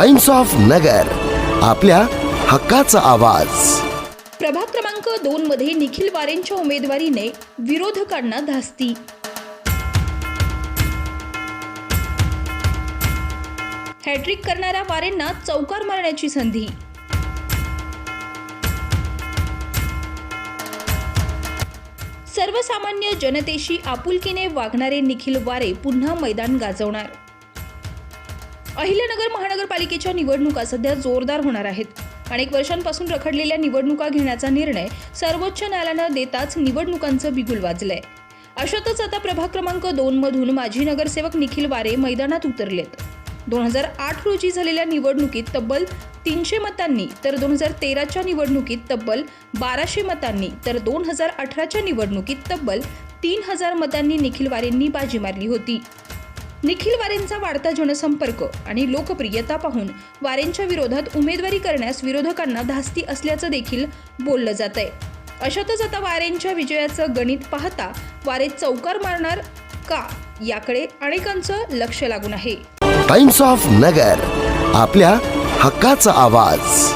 Times of नगर आपल्या हक्काचा आवाज. प्रभाग क्रमांक दोन मध्ये निखिल वारेंच्या उमेदवारीने विरोधकांना धास्ती. हॅट्रिक करणाऱ्या वारेंना चौकार मारण्याची संधी. सर्वसामान्य जनतेशी आपुलकीने वागणारे निखिल वारे पुन्हा मैदान गाजवणार. अहिल्यानगर महानगरपालिकेच्या निवडणुका सध्या जोरदार होणार आहेत. अनेक वर्षांपासून रखडलेल्या निवडणुका घेण्याचा निर्णय सर्वोच्च न्यायालयानं देताच निवडणुकांचं बिगुल वाजलंय. अशातच आता प्रभाग क्रमांक दोन मधून माजी नगरसेवक निखिल वारे मैदानात उतरलेत. दोन हजार आठ रोजी झालेल्या निवडणुकीत तब्बल तीनशे मतांनी तर दोन हजार तेराच्या निवडणुकीत तब्बल बाराशे मतांनी तर दोन हजार अठराच्या निवडणुकीत तब्बल तीन हजार मतांनी निखिल वारेंनी बाजी मारली होती. निखिल वारेंचा वाढता जनसंपर्क आणि लोकप्रियता पाहून वारेंच्या विरोधात उमेदवारी करण्यास विरोधकांना धास्ती असल्याचं देखील बोललं जात आहे अशातच आता वारेंच्या विजयाचं गणित पाहता वारे चौकार मारणार का? याकडे अनेकांचं लक्ष लागून आहे. टाइम्स ऑफ नगर आपल्या हक्काचा आवाज.